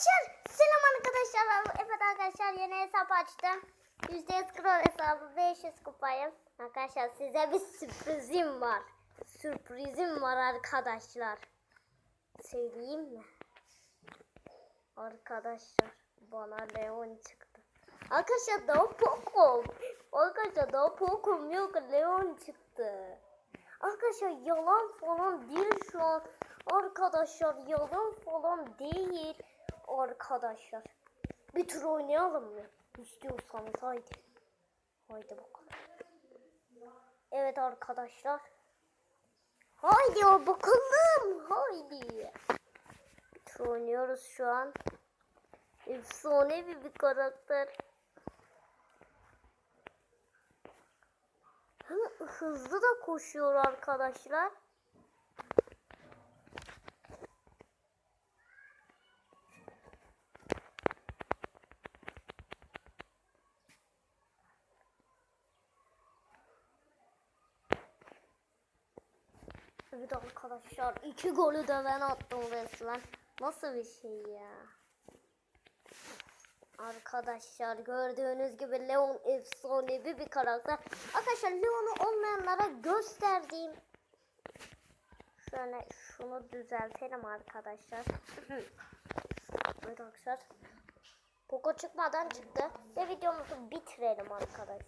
Arkadaşlar selam arkadaşlar. Evet arkadaşlar yeni hesap açtım. %100 scroll hesabı 500 kupayım. Arkadaşlar size bir sürprizim var. Sürprizim var arkadaşlar. Söyleyeyim mi? Arkadaşlar bana Leon çıktı. Arkadaşlar daha Pokom. Arkadaşlar daha Pokom yok Leon çıktı. Arkadaşlar yalan falan değil şu an. Arkadaşlar yalan falan değil. Arkadaşlar. Bir tur oynayalım mı? İstiyorsanız haydi. Haydi bakalım. Evet arkadaşlar. Haydi bakalım. Haydi. Bir tur oynuyoruz şu an. Efsanevi bir karakter. Hem hızlı da koşuyor arkadaşlar. Evet arkadaşlar iki golü de ben attım resmen. Nasıl bir şey ya? Arkadaşlar gördüğünüz gibi Leon efsanevi bir karakter. Arkadaşlar Leon'u olmayanlara gösterdiğim Şöyle şunu düzeltelim arkadaşlar. evet arkadaşlar. Poco çıkmadan çıktı. Ve videomuzu bitirelim arkadaşlar.